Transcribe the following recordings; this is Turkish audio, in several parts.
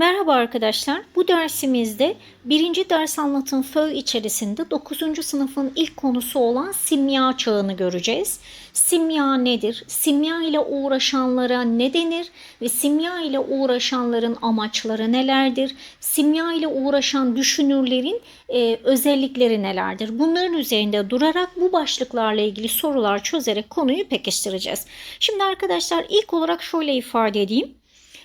Merhaba arkadaşlar. Bu dersimizde birinci ders anlatım föy içerisinde 9. sınıfın ilk konusu olan simya çağını göreceğiz. Simya nedir? Simya ile uğraşanlara ne denir? Ve simya ile uğraşanların amaçları nelerdir? Simya ile uğraşan düşünürlerin e, özellikleri nelerdir? Bunların üzerinde durarak bu başlıklarla ilgili sorular çözerek konuyu pekiştireceğiz. Şimdi arkadaşlar ilk olarak şöyle ifade edeyim.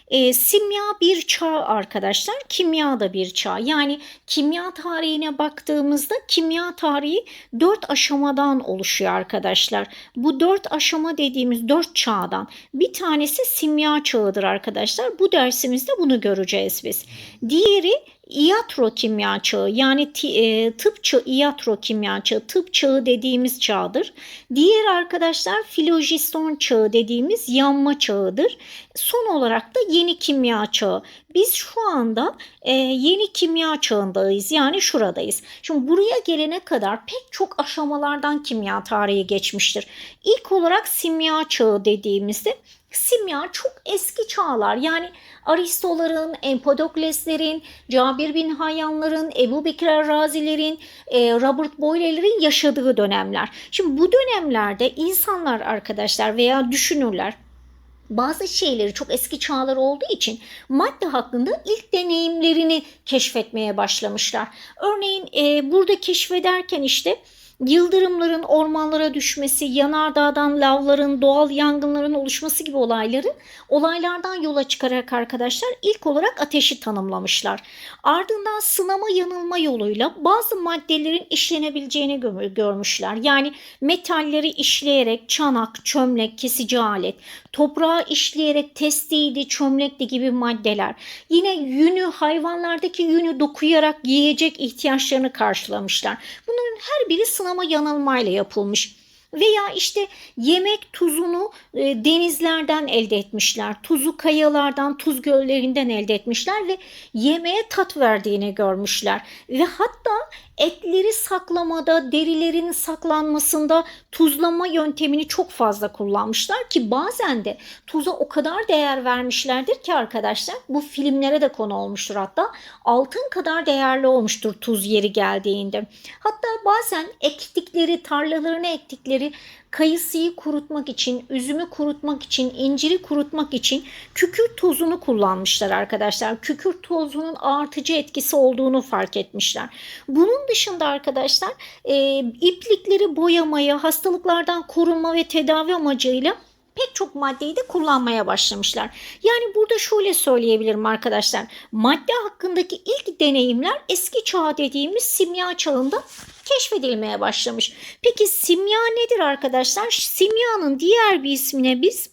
E, simya bir çağ arkadaşlar, kimya da bir çağ. Yani kimya tarihine baktığımızda kimya tarihi dört aşamadan oluşuyor arkadaşlar. Bu dört aşama dediğimiz dört çağdan bir tanesi simya çağıdır arkadaşlar. Bu dersimizde bunu göreceğiz biz. Diğeri iatrokimya çağı yani e, tıp çağı, iatrokimya çağı, tıp çağı dediğimiz çağdır. Diğer arkadaşlar filojiston çağı dediğimiz yanma çağıdır. Son olarak da yeni kimya çağı. Biz şu anda e, yeni kimya çağındayız yani şuradayız. Şimdi buraya gelene kadar pek çok aşamalardan kimya tarihi geçmiştir. İlk olarak simya çağı dediğimizde simya çok eski çağlar yani Aristoların, Empedokleslerin, Cabir bin Hayyanların, Ebu Bekir Razilerin, e, Robert Boyle'lerin yaşadığı dönemler. Şimdi bu dönemlerde insanlar arkadaşlar veya düşünürler bazı şeyleri çok eski çağlar olduğu için madde hakkında ilk deneyimlerini keşfetmeye başlamışlar. Örneğin e, burada keşfederken işte yıldırımların ormanlara düşmesi, yanardağdan lavların, doğal yangınların oluşması gibi olayları olaylardan yola çıkarak arkadaşlar ilk olarak ateşi tanımlamışlar. Ardından sınama yanılma yoluyla bazı maddelerin işlenebileceğini gö- görmüşler. Yani metalleri işleyerek çanak, çömlek, kesici alet, toprağı işleyerek testiydi, çömlekti gibi maddeler. Yine yünü hayvanlardaki yünü dokuyarak yiyecek ihtiyaçlarını karşılamışlar. Bunların her biri sınama yanılmayla yapılmış. Veya işte yemek tuzunu e, denizlerden elde etmişler. Tuzu kayalardan, tuz göllerinden elde etmişler ve yemeğe tat verdiğini görmüşler. Ve hatta etleri saklamada, derilerin saklanmasında tuzlama yöntemini çok fazla kullanmışlar ki bazen de tuza o kadar değer vermişlerdir ki arkadaşlar bu filmlere de konu olmuştur hatta altın kadar değerli olmuştur tuz yeri geldiğinde. Hatta bazen ektikleri tarlalarına ektikleri kayısıyı kurutmak için, üzümü kurutmak için, inciri kurutmak için kükürt tozunu kullanmışlar arkadaşlar. Kükürt tozunun artıcı etkisi olduğunu fark etmişler. Bunun dışında arkadaşlar e, iplikleri boyamaya, hastalıklardan korunma ve tedavi amacıyla pek çok maddeyi de kullanmaya başlamışlar. Yani burada şöyle söyleyebilirim arkadaşlar. Madde hakkındaki ilk deneyimler eski çağ dediğimiz simya çağında keşfedilmeye başlamış. Peki simya nedir arkadaşlar? Simyanın diğer bir ismine biz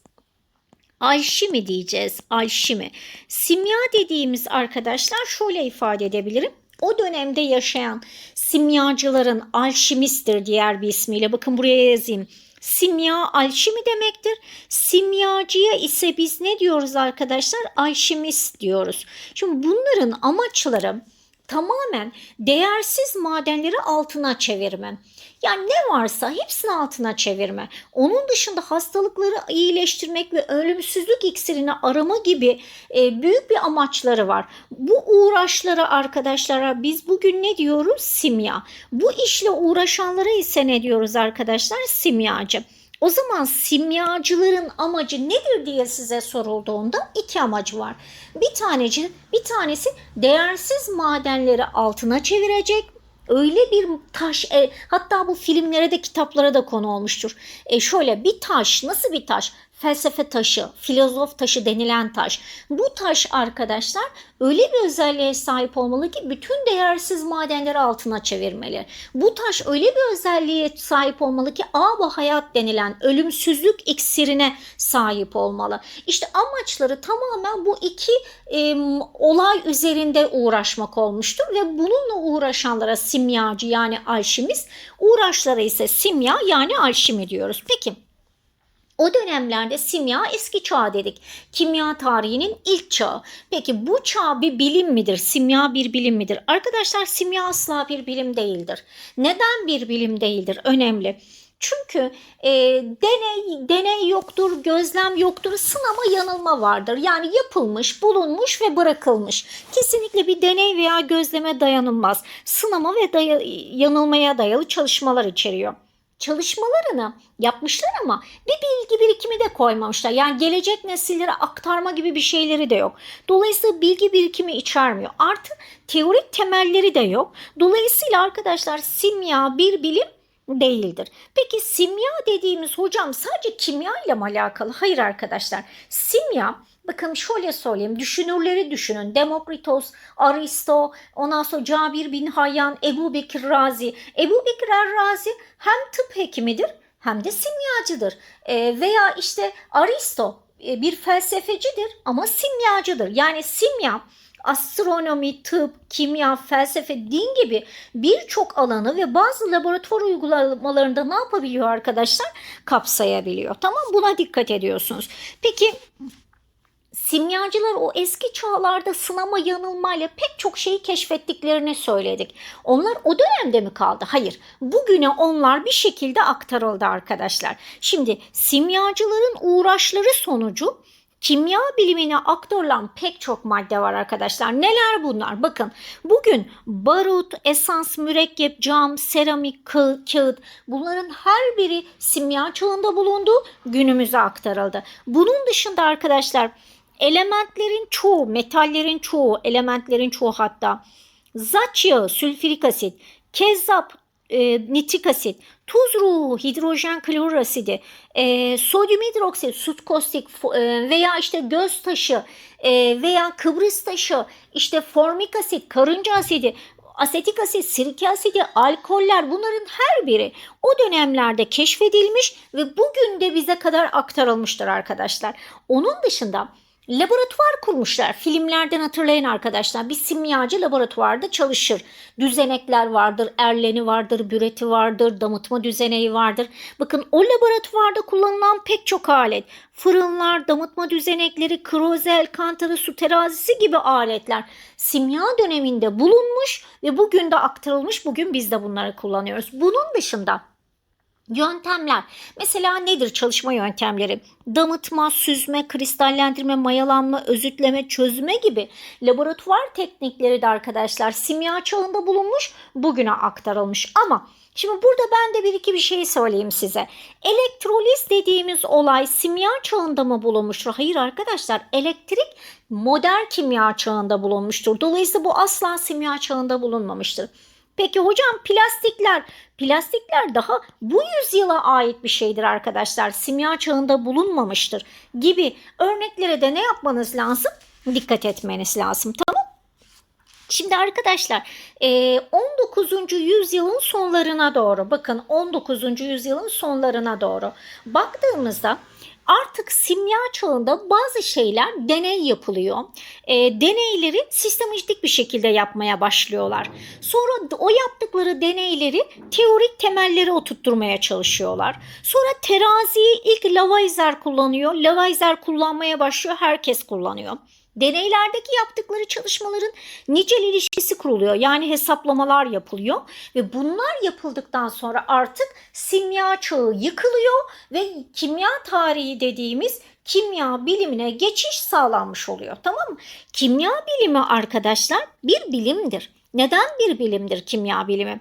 alşimi diyeceğiz. Alşimi. Simya dediğimiz arkadaşlar şöyle ifade edebilirim. O dönemde yaşayan simyacıların alşimisttir diğer bir ismiyle. Bakın buraya yazayım. Simya alşimi demektir. Simyacıya ise biz ne diyoruz arkadaşlar? Alşimist diyoruz. Şimdi bunların amaçları tamamen değersiz madenleri altına çevirme. Yani ne varsa hepsini altına çevirme. Onun dışında hastalıkları iyileştirmek ve ölümsüzlük iksirini arama gibi e, büyük bir amaçları var. Bu uğraşlara arkadaşlara biz bugün ne diyoruz? Simya. Bu işle uğraşanlara ise ne diyoruz arkadaşlar? Simyacı. O zaman simyacıların amacı nedir diye size sorulduğunda iki amacı var. Bir taneci, bir tanesi değersiz madenleri altına çevirecek. Öyle bir taş, e, hatta bu filmlere de kitaplara da konu olmuştur. E şöyle bir taş, nasıl bir taş? Felsefe taşı, filozof taşı denilen taş. Bu taş arkadaşlar öyle bir özelliğe sahip olmalı ki bütün değersiz madenleri altına çevirmeli. Bu taş öyle bir özelliğe sahip olmalı ki aba hayat denilen ölümsüzlük iksirine sahip olmalı. İşte amaçları tamamen bu iki e, olay üzerinde uğraşmak olmuştur ve bununla uğraşanlara simyacı yani alşimist, uğraşlara ise simya yani alşimi diyoruz. Peki o dönemlerde simya eski çağ dedik. Kimya tarihinin ilk çağı. Peki bu çağ bir bilim midir? Simya bir bilim midir? Arkadaşlar simya asla bir bilim değildir. Neden bir bilim değildir? Önemli. Çünkü e, deney deney yoktur, gözlem yoktur, sınama yanılma vardır. Yani yapılmış, bulunmuş ve bırakılmış. Kesinlikle bir deney veya gözleme dayanılmaz. Sınama ve daya, yanılmaya dayalı çalışmalar içeriyor çalışmalarını yapmışlar ama bir bilgi birikimi de koymamışlar. Yani gelecek nesillere aktarma gibi bir şeyleri de yok. Dolayısıyla bilgi birikimi içermiyor. Artı teorik temelleri de yok. Dolayısıyla arkadaşlar simya bir bilim değildir. Peki simya dediğimiz hocam sadece kimya ile mi alakalı? Hayır arkadaşlar. Simya Bakın şöyle söyleyeyim. Düşünürleri düşünün. Demokritos, Aristo, ondan sonra Cabir bin Hayyan, Ebu Bekir Razi. Ebu Bekir Razi hem tıp hekimidir hem de simyacıdır. E, veya işte Aristo e, bir felsefecidir ama simyacıdır. Yani simya astronomi, tıp, kimya, felsefe, din gibi birçok alanı ve bazı laboratuvar uygulamalarında ne yapabiliyor arkadaşlar? Kapsayabiliyor. Tamam buna dikkat ediyorsunuz. Peki simyacılar o eski çağlarda sınama yanılmayla pek çok şeyi keşfettiklerini söyledik. Onlar o dönemde mi kaldı? Hayır. Bugüne onlar bir şekilde aktarıldı arkadaşlar. Şimdi simyacıların uğraşları sonucu kimya bilimine aktarılan pek çok madde var arkadaşlar. Neler bunlar? Bakın bugün barut, esans, mürekkep, cam, seramik, kağıt bunların her biri simya çağında bulundu, günümüze aktarıldı. Bunun dışında arkadaşlar elementlerin çoğu, metallerin çoğu, elementlerin çoğu hatta zat yağı, sülfürik asit, kezzap, e, nitrik asit, tuz ruhu, hidrojen klorür asidi, e, sodyum hidroksit, sut kostik e, veya işte göz taşı e, veya Kıbrıs taşı, işte formik asit, karınca asidi, asetik asit, sirke asidi, alkoller bunların her biri o dönemlerde keşfedilmiş ve bugün de bize kadar aktarılmıştır arkadaşlar. Onun dışında Laboratuvar kurmuşlar. Filmlerden hatırlayın arkadaşlar. Bir simyacı laboratuvarda çalışır. Düzenekler vardır, erleni vardır, büreti vardır, damıtma düzeneği vardır. Bakın o laboratuvarda kullanılan pek çok alet. Fırınlar, damıtma düzenekleri, krozel, kantarı, su terazisi gibi aletler simya döneminde bulunmuş ve bugün de aktarılmış. Bugün biz de bunları kullanıyoruz. Bunun dışında Yöntemler. Mesela nedir çalışma yöntemleri? Damıtma, süzme, kristallendirme, mayalanma, özütleme, çözme gibi laboratuvar teknikleri de arkadaşlar simya çağında bulunmuş, bugüne aktarılmış. Ama şimdi burada ben de bir iki bir şey söyleyeyim size. Elektroliz dediğimiz olay simya çağında mı bulunmuştur? Hayır arkadaşlar elektrik modern kimya çağında bulunmuştur. Dolayısıyla bu asla simya çağında bulunmamıştır. Peki hocam plastikler, plastikler daha bu yüzyıla ait bir şeydir arkadaşlar. Simya çağında bulunmamıştır gibi örneklere de ne yapmanız lazım? Dikkat etmeniz lazım tamam Şimdi arkadaşlar 19. yüzyılın sonlarına doğru bakın 19. yüzyılın sonlarına doğru baktığımızda Artık simya çağında bazı şeyler deney yapılıyor. E, deneyleri sistematik bir şekilde yapmaya başlıyorlar. Sonra o yaptıkları deneyleri teorik temelleri oturtturmaya çalışıyorlar. Sonra teraziyi ilk Lavoisier kullanıyor. Lavoisier kullanmaya başlıyor. Herkes kullanıyor. Deneylerdeki yaptıkları çalışmaların nicel ilişkisi kuruluyor. Yani hesaplamalar yapılıyor ve bunlar yapıldıktan sonra artık simya çağı yıkılıyor ve kimya tarihi dediğimiz kimya bilimine geçiş sağlanmış oluyor. Tamam mı? Kimya bilimi arkadaşlar bir bilimdir. Neden bir bilimdir kimya bilimi?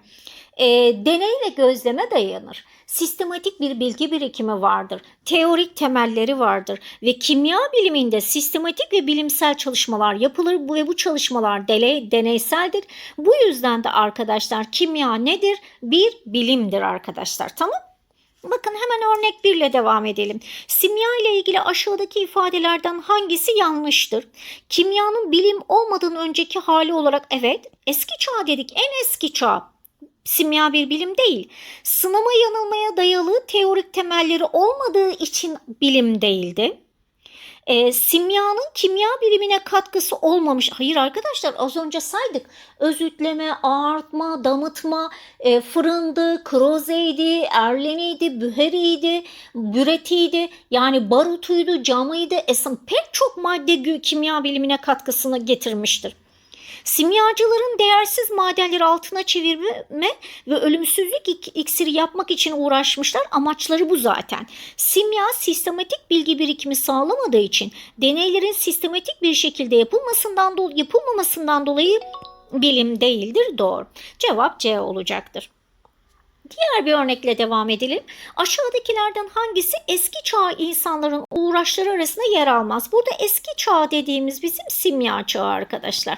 E, deney ve gözleme dayanır sistematik bir bilgi birikimi vardır. Teorik temelleri vardır ve kimya biliminde sistematik ve bilimsel çalışmalar yapılır ve bu çalışmalar deney, deneyseldir. Bu yüzden de arkadaşlar kimya nedir? Bir bilimdir arkadaşlar. Tamam? Bakın hemen örnek 1 ile devam edelim. Simya ile ilgili aşağıdaki ifadelerden hangisi yanlıştır? Kimyanın bilim olmadan önceki hali olarak evet eski çağ dedik en eski çağ simya bir bilim değil. Sınama yanılmaya dayalı teorik temelleri olmadığı için bilim değildi. E, simyanın kimya bilimine katkısı olmamış. Hayır arkadaşlar az önce saydık. Özütleme, ağartma, damıtma, e, fırındı, krozeydi, erleniydi, büheriydi, büretiydi. Yani barutuydu, camıydı. Esan pek çok madde kimya bilimine katkısını getirmiştir. Simyacıların değersiz madenleri altına çevirme ve ölümsüzlük ik- iksiri yapmak için uğraşmışlar. Amaçları bu zaten. Simya sistematik bilgi birikimi sağlamadığı için deneylerin sistematik bir şekilde yapılmasından do- yapılmamasından dolayı bilim değildir. Doğru. Cevap C olacaktır. Diğer bir örnekle devam edelim. Aşağıdakilerden hangisi eski çağ insanların uğraşları arasında yer almaz? Burada eski çağ dediğimiz bizim simya çağı arkadaşlar.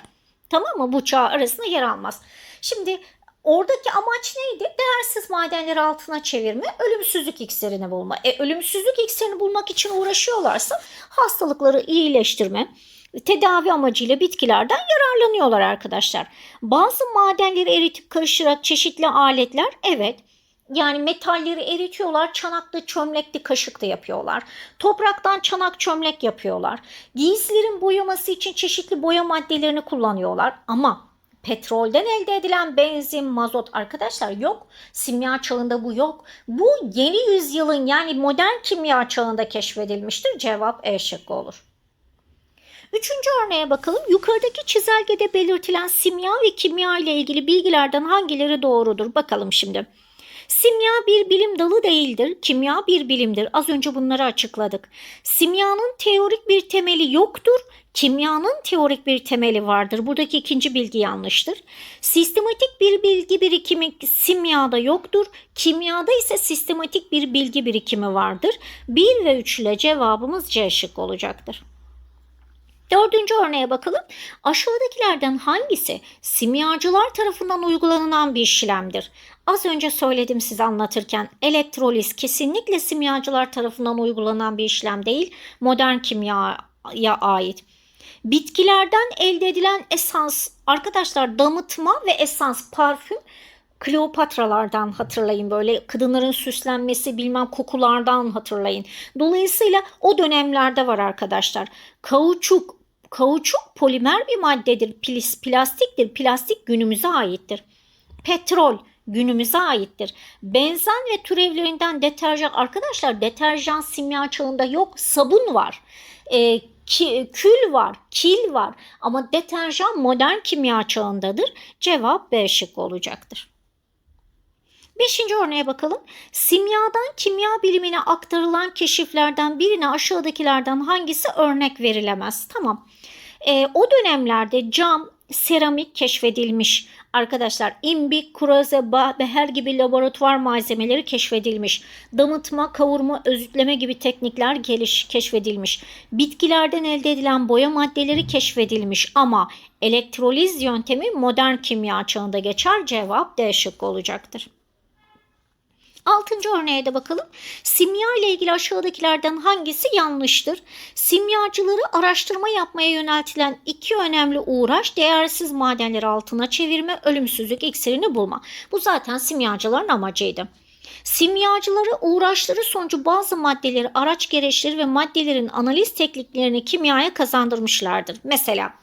Tamam mı? Bu çağ arasında yer almaz. Şimdi oradaki amaç neydi? Değersiz madenleri altına çevirme, ölümsüzlük iksirini bulma. E, ölümsüzlük iksirini bulmak için uğraşıyorlarsa hastalıkları iyileştirme, tedavi amacıyla bitkilerden yararlanıyorlar arkadaşlar. Bazı madenleri eritip karıştırarak çeşitli aletler evet yani metalleri eritiyorlar, çanaklı, çömlekli, kaşıklı yapıyorlar. Topraktan çanak, çömlek yapıyorlar. Giysilerin boyaması için çeşitli boya maddelerini kullanıyorlar. Ama petrolden elde edilen benzin, mazot arkadaşlar yok. Simya çağında bu yok. Bu yeni yüzyılın yani modern kimya çağında keşfedilmiştir. Cevap E şıkkı olur. Üçüncü örneğe bakalım. Yukarıdaki çizelgede belirtilen simya ve kimya ile ilgili bilgilerden hangileri doğrudur? Bakalım şimdi. Simya bir bilim dalı değildir. Kimya bir bilimdir. Az önce bunları açıkladık. Simyanın teorik bir temeli yoktur. Kimyanın teorik bir temeli vardır. Buradaki ikinci bilgi yanlıştır. Sistematik bir bilgi birikimi simyada yoktur. Kimyada ise sistematik bir bilgi birikimi vardır. 1 ve 3 ile cevabımız C şık olacaktır. Dördüncü örneğe bakalım. Aşağıdakilerden hangisi simyacılar tarafından uygulanan bir işlemdir? Az önce söyledim size anlatırken elektroliz kesinlikle simyacılar tarafından uygulanan bir işlem değil. Modern kimyaya ait. Bitkilerden elde edilen esans arkadaşlar damıtma ve esans parfüm Kleopatralardan hatırlayın böyle kadınların süslenmesi bilmem kokulardan hatırlayın. Dolayısıyla o dönemlerde var arkadaşlar. Kauçuk kauçuk polimer bir maddedir. Plastiktir. Plastik günümüze aittir. Petrol günümüze aittir. Benzen ve türevlerinden deterjan arkadaşlar deterjan simya çağında yok. Sabun var. E, ki, kül var, kil var ama deterjan modern kimya çağındadır. Cevap B şık olacaktır. Beşinci örneğe bakalım. Simyadan kimya bilimine aktarılan keşiflerden birine aşağıdakilerden hangisi örnek verilemez? Tamam. E, o dönemlerde cam, seramik keşfedilmiş. Arkadaşlar imbik, kuraze, beher gibi laboratuvar malzemeleri keşfedilmiş. Damıtma, kavurma, özütleme gibi teknikler geliş, keşfedilmiş. Bitkilerden elde edilen boya maddeleri keşfedilmiş ama elektroliz yöntemi modern kimya çağında geçer. Cevap D şıkkı olacaktır. Altıncı örneğe de bakalım. Simya ile ilgili aşağıdakilerden hangisi yanlıştır? Simyacıları araştırma yapmaya yöneltilen iki önemli uğraş değersiz madenleri altına çevirme, ölümsüzlük iksirini bulma. Bu zaten simyacıların amacıydı. Simyacıları uğraşları sonucu bazı maddeleri, araç gereçleri ve maddelerin analiz tekniklerini kimyaya kazandırmışlardır. Mesela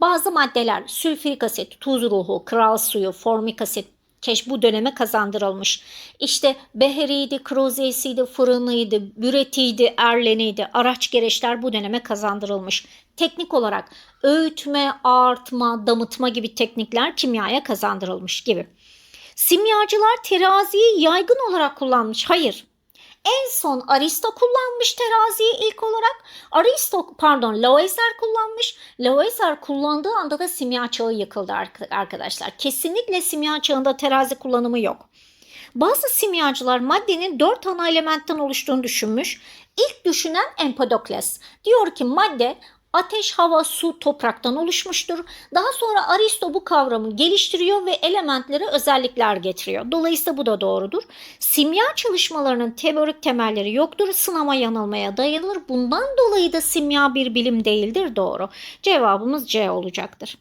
bazı maddeler sülfürik asit, tuz ruhu, kral suyu, formik asit, keş bu döneme kazandırılmış. İşte beheriydi, krozesiydi, fırınıydı, büretiydi, erleniydi, araç gereçler bu döneme kazandırılmış. Teknik olarak öğütme, ağartma, damıtma gibi teknikler kimyaya kazandırılmış gibi. Simyacılar teraziyi yaygın olarak kullanmış. Hayır. En son Aristo kullanmış teraziyi ilk olarak. Aristo pardon Lavoisier kullanmış. Lavoisier kullandığı anda da simya çağı yıkıldı arkadaşlar. Kesinlikle simya çağında terazi kullanımı yok. Bazı simyacılar maddenin dört ana elementten oluştuğunu düşünmüş. İlk düşünen Empedokles. Diyor ki madde ateş, hava, su, topraktan oluşmuştur. Daha sonra Aristo bu kavramı geliştiriyor ve elementlere özellikler getiriyor. Dolayısıyla bu da doğrudur. Simya çalışmalarının teorik temelleri yoktur. Sınama yanılmaya dayanır. Bundan dolayı da simya bir bilim değildir. Doğru. Cevabımız C olacaktır.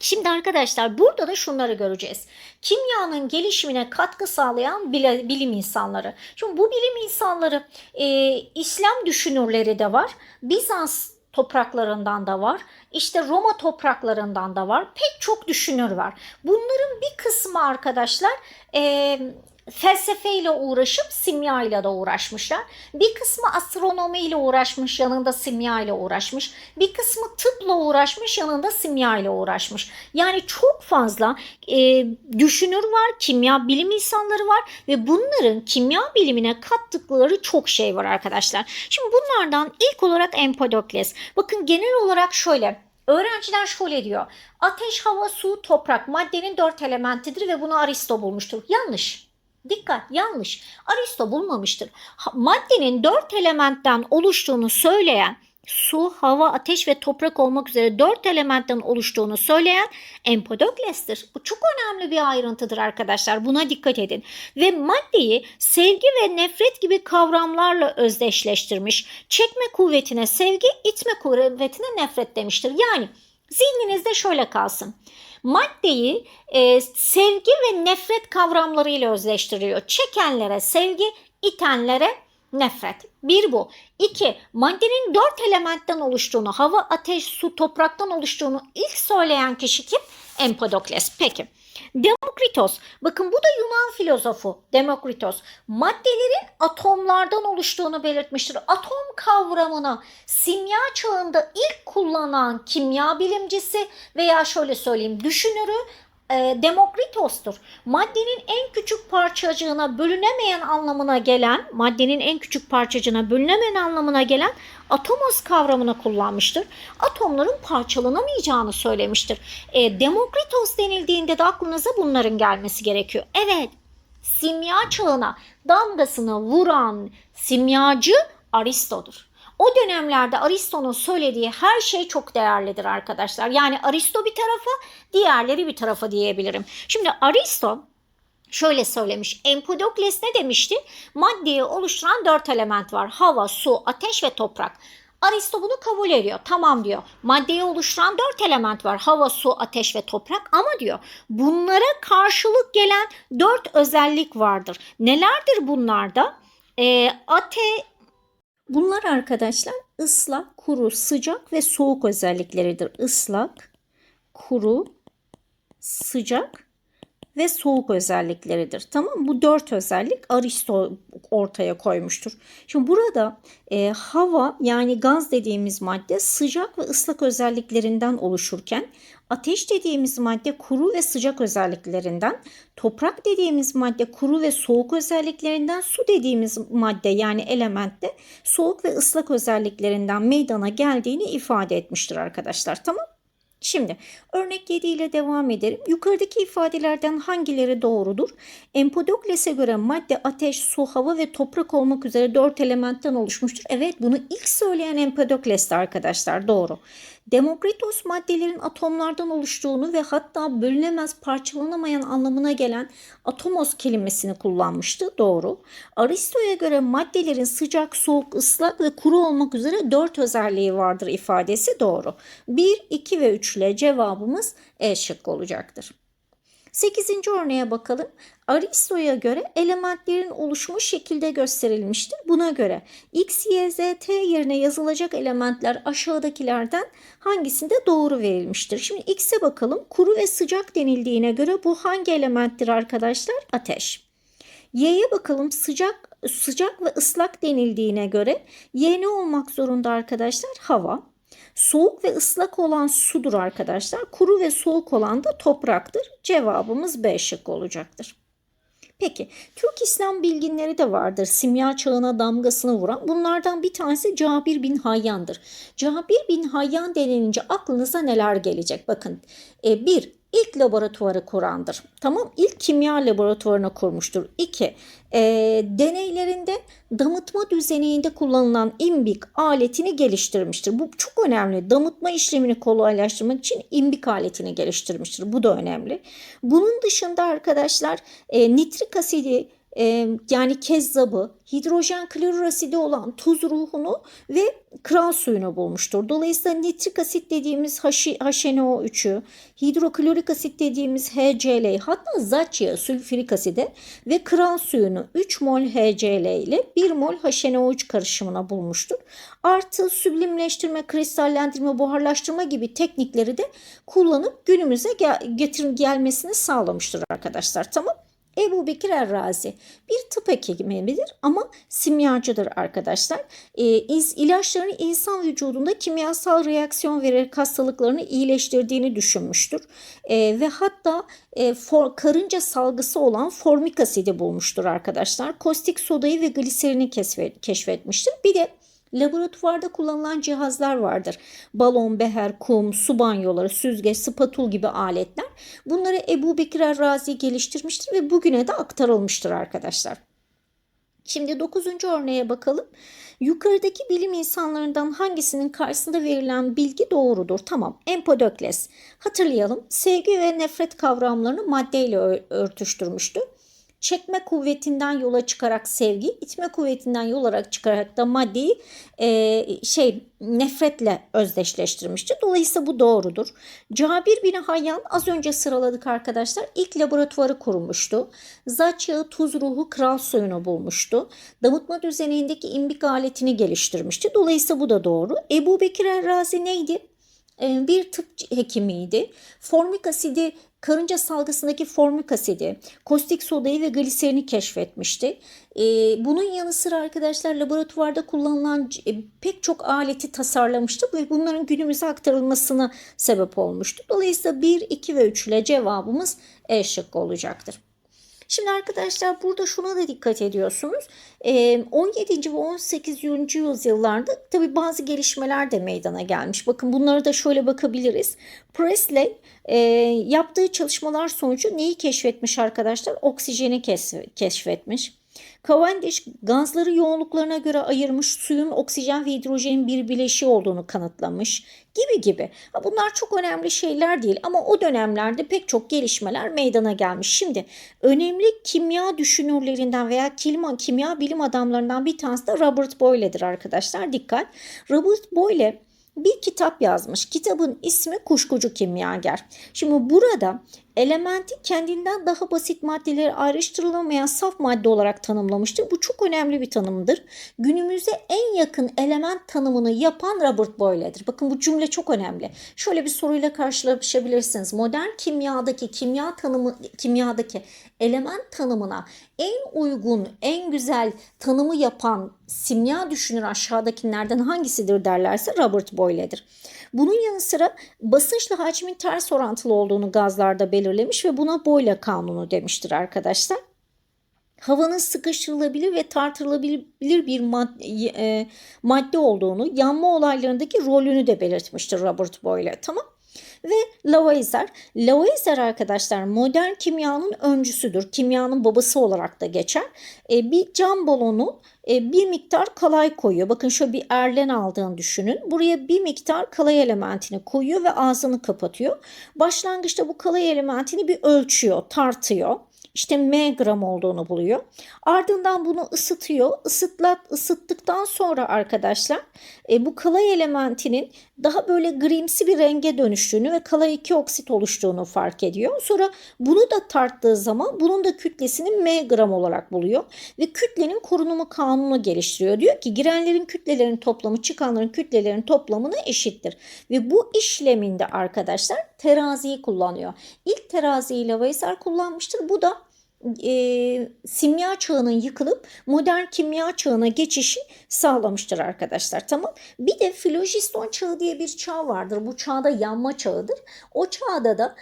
Şimdi arkadaşlar burada da şunları göreceğiz. Kimyanın gelişimine katkı sağlayan bilim insanları. Şimdi bu bilim insanları e, İslam düşünürleri de var. Bizans topraklarından da var. İşte Roma topraklarından da var. Pek çok düşünür var. Bunların bir kısmı arkadaşlar e, felsefeyle uğraşıp simya ile de uğraşmışlar. Bir kısmı astronomiyle uğraşmış, yanında simya ile uğraşmış. Bir kısmı tıpla uğraşmış, yanında simya ile uğraşmış. Yani çok fazla e, düşünür var, kimya bilim insanları var ve bunların kimya bilimine kattıkları çok şey var arkadaşlar. Şimdi bunlardan ilk olarak Empedokles. Bakın genel olarak şöyle Öğrenciler şöyle diyor. Ateş, hava, su, toprak maddenin dört elementidir ve bunu Aristo bulmuştur. Yanlış. Dikkat yanlış. Aristo bulmamıştır. Maddenin dört elementten oluştuğunu söyleyen su, hava, ateş ve toprak olmak üzere dört elementten oluştuğunu söyleyen Empedokles'tir. Bu çok önemli bir ayrıntıdır arkadaşlar. Buna dikkat edin. Ve maddeyi sevgi ve nefret gibi kavramlarla özdeşleştirmiş. Çekme kuvvetine sevgi, itme kuvvetine nefret demiştir. Yani zihninizde şöyle kalsın. Maddeyi e, sevgi ve nefret kavramlarıyla özleştiriyor. Çekenlere sevgi, itenlere nefret. Bir bu. İki, maddenin dört elementten oluştuğunu, hava, ateş, su, topraktan oluştuğunu ilk söyleyen kişi kim? Empedokles. Peki. Demokritos. Bakın bu da Yunan filozofu Demokritos. Maddelerin atomlardan oluştuğunu belirtmiştir. Atom kavramını simya çağında ilk kullanan kimya bilimcisi veya şöyle söyleyeyim düşünürü e, Demokritos'tur. Maddenin en küçük parçacığına bölünemeyen anlamına gelen, maddenin en küçük parçacığına bölünemeyen anlamına gelen atomos kavramını kullanmıştır. Atomların parçalanamayacağını söylemiştir. E, Demokritos denildiğinde de aklınıza bunların gelmesi gerekiyor. Evet, simya çağına damgasını vuran simyacı Aristo'dur. O dönemlerde Aristo'nun söylediği her şey çok değerlidir arkadaşlar. Yani Aristo bir tarafa, diğerleri bir tarafa diyebilirim. Şimdi Aristo şöyle söylemiş. Empedokles ne demişti? Maddeyi oluşturan dört element var. Hava, su, ateş ve toprak. Aristo bunu kabul ediyor. Tamam diyor. Maddeyi oluşturan dört element var. Hava, su, ateş ve toprak. Ama diyor bunlara karşılık gelen dört özellik vardır. Nelerdir bunlarda? Ee, ate, Bunlar arkadaşlar ıslak, kuru, sıcak ve soğuk özellikleridir. Islak, kuru, sıcak ve soğuk özellikleridir. Tamam? Bu dört özellik Aristo ortaya koymuştur. Şimdi burada e, hava yani gaz dediğimiz madde sıcak ve ıslak özelliklerinden oluşurken ateş dediğimiz madde kuru ve sıcak özelliklerinden, toprak dediğimiz madde kuru ve soğuk özelliklerinden, su dediğimiz madde yani elementte soğuk ve ıslak özelliklerinden meydana geldiğini ifade etmiştir arkadaşlar. Tamam Şimdi örnek 7 ile devam edelim. Yukarıdaki ifadelerden hangileri doğrudur? Empedokles'e göre madde ateş, su, hava ve toprak olmak üzere 4 elementten oluşmuştur. Evet bunu ilk söyleyen Empedokles'ti arkadaşlar doğru. Demokritos maddelerin atomlardan oluştuğunu ve hatta bölünemez parçalanamayan anlamına gelen atomos kelimesini kullanmıştı. Doğru. Aristo'ya göre maddelerin sıcak, soğuk, ıslak ve kuru olmak üzere dört özelliği vardır ifadesi doğru. 1, 2 ve 3 ile cevabımız E şıkkı olacaktır. 8. örneğe bakalım. Aristo'ya göre elementlerin oluşumu şekilde gösterilmiştir. Buna göre X, Y, Z, T yerine yazılacak elementler aşağıdakilerden hangisinde doğru verilmiştir? Şimdi X'e bakalım. Kuru ve sıcak denildiğine göre bu hangi elementtir arkadaşlar? Ateş. Y'ye bakalım sıcak sıcak ve ıslak denildiğine göre Y ne olmak zorunda arkadaşlar? Hava. Soğuk ve ıslak olan sudur arkadaşlar. Kuru ve soğuk olan da topraktır. Cevabımız B şıkkı olacaktır. Peki Türk İslam bilginleri de vardır. Simya çağına damgasını vuran. Bunlardan bir tanesi Cabir bin Hayyan'dır. Cabir bin Hayyan denilince aklınıza neler gelecek? Bakın e, bir ilk laboratuvarı kurandır. Tamam ilk kimya laboratuvarını kurmuştur. İki e, deneylerinde damıtma düzeninde kullanılan imbik aletini geliştirmiştir. Bu çok önemli. Damıtma işlemini kolaylaştırmak için imbik aletini geliştirmiştir. Bu da önemli. Bunun dışında arkadaşlar e, nitrik asidi e, yani kezzabı, hidrojen klorür asidi olan tuz ruhunu ve kral suyunu bulmuştur. Dolayısıyla nitrik asit dediğimiz HNO3'ü, hidroklorik asit dediğimiz HCl, hatta zat yağı, sülfürik aside ve kral suyunu 3 mol HCl ile 1 mol HNO3 karışımına bulmuştur. Artı süblimleştirme, kristallendirme, buharlaştırma gibi teknikleri de kullanıp günümüze gel- getir gelmesini sağlamıştır arkadaşlar. Tamam Ebu Bekir Errazi bir tıp hekimidir ama simyacıdır arkadaşlar. E, iz, ilaçların insan vücudunda kimyasal reaksiyon vererek hastalıklarını iyileştirdiğini düşünmüştür. E, ve hatta e, for, karınca salgısı olan formik asidi bulmuştur arkadaşlar. Kostik sodayı ve gliserini keşfet, keşfetmiştir. Bir de Laboratuvarda kullanılan cihazlar vardır. Balon, beher, kum, su banyoları, süzgeç, spatul gibi aletler. Bunları Ebu Bekir Errazi geliştirmiştir ve bugüne de aktarılmıştır arkadaşlar. Şimdi 9. örneğe bakalım. Yukarıdaki bilim insanlarından hangisinin karşısında verilen bilgi doğrudur? Tamam. Empedokles. Hatırlayalım. Sevgi ve nefret kavramlarını maddeyle örtüştürmüştü çekme kuvvetinden yola çıkarak sevgi, itme kuvvetinden yola çıkarak da maddeyi e, şey nefretle özdeşleştirmiştir. Dolayısıyla bu doğrudur. Cabir bin Hayyan az önce sıraladık arkadaşlar. İlk laboratuvarı kurmuştu. Zaç yağı, tuz ruhu, kral suyunu bulmuştu. Damıtma düzenindeki imbik aletini geliştirmişti. Dolayısıyla bu da doğru. Ebu Bekir Errazi neydi? E, bir tıp hekimiydi. Formik asidi karınca salgısındaki formik asidi, kostik sodayı ve gliserini keşfetmişti. Ee, bunun yanı sıra arkadaşlar laboratuvarda kullanılan e, pek çok aleti tasarlamıştı ve bunların günümüze aktarılmasına sebep olmuştu. Dolayısıyla 1, 2 ve 3 ile cevabımız E şıkkı olacaktır. Şimdi arkadaşlar burada şuna da dikkat ediyorsunuz. 17. ve 18. yüzyıllarda tabi bazı gelişmeler de meydana gelmiş. Bakın bunlara da şöyle bakabiliriz. Presley yaptığı çalışmalar sonucu neyi keşfetmiş arkadaşlar? Oksijeni keşfetmiş. Cavendish gazları yoğunluklarına göre ayırmış suyun oksijen ve hidrojenin bir bileşiği olduğunu kanıtlamış gibi gibi. Bunlar çok önemli şeyler değil ama o dönemlerde pek çok gelişmeler meydana gelmiş. Şimdi önemli kimya düşünürlerinden veya kimya, kimya bilim adamlarından bir tanesi de Robert Boyle'dir arkadaşlar. Dikkat. Robert Boyle bir kitap yazmış. Kitabın ismi Kuşkucu Kimyager. Şimdi burada elementi kendinden daha basit maddeleri ayrıştırılamayan saf madde olarak tanımlamıştır. Bu çok önemli bir tanımdır. Günümüze en yakın element tanımını yapan Robert Boyle'dir. Bakın bu cümle çok önemli. Şöyle bir soruyla karşılaşabilirsiniz. Modern kimyadaki kimya tanımı kimyadaki element tanımına en uygun, en güzel tanımı yapan simya düşünür aşağıdakilerden hangisidir derlerse Robert Boyle'dir. Bunun yanı sıra basınçla hacmin ters orantılı olduğunu gazlarda belirlemiş ve buna Boyle kanunu demiştir arkadaşlar havanın sıkıştırılabilir ve tartılabilir bir madde, e, madde olduğunu, yanma olaylarındaki rolünü de belirtmiştir Robert Boyle. Tamam ve Lavoisier. Lavoisier arkadaşlar modern kimyanın öncüsüdür. Kimyanın babası olarak da geçer. E, bir cam balonu e, bir miktar kalay koyuyor. Bakın şöyle bir erlen aldığını düşünün. Buraya bir miktar kalay elementini koyuyor ve ağzını kapatıyor. Başlangıçta bu kalay elementini bir ölçüyor, tartıyor işte m gram olduğunu buluyor. Ardından bunu ısıtıyor. Isıtlat, ısıttıktan sonra arkadaşlar e, bu kalay elementinin daha böyle grimsi bir renge dönüştüğünü ve kalay 2 oksit oluştuğunu fark ediyor. Sonra bunu da tarttığı zaman bunun da kütlesini m gram olarak buluyor ve kütlenin korunumu kanunu geliştiriyor. Diyor ki girenlerin kütlelerin toplamı çıkanların kütlelerin toplamına eşittir. Ve bu işleminde arkadaşlar teraziyi kullanıyor. İlk teraziyi Lavoisier kullanmıştır. Bu da e, simya çağının yıkılıp modern kimya çağına geçişi sağlamıştır arkadaşlar. Tamam. Bir de filojiston çağı diye bir çağ vardır. Bu çağda yanma çağıdır. O çağda da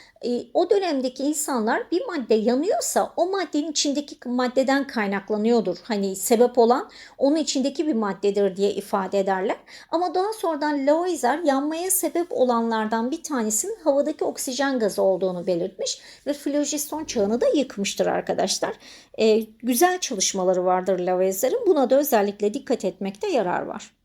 o dönemdeki insanlar bir madde yanıyorsa o maddenin içindeki maddeden kaynaklanıyordur. Hani sebep olan onun içindeki bir maddedir diye ifade ederler. Ama daha sonradan Lavoisier yanmaya sebep olanlardan bir tanesinin havadaki oksijen gazı olduğunu belirtmiş ve filojiston çağını da yıkmıştır arkadaşlar. E, güzel çalışmaları vardır Lavoisier'in. Buna da özellikle dikkat etmekte yarar var.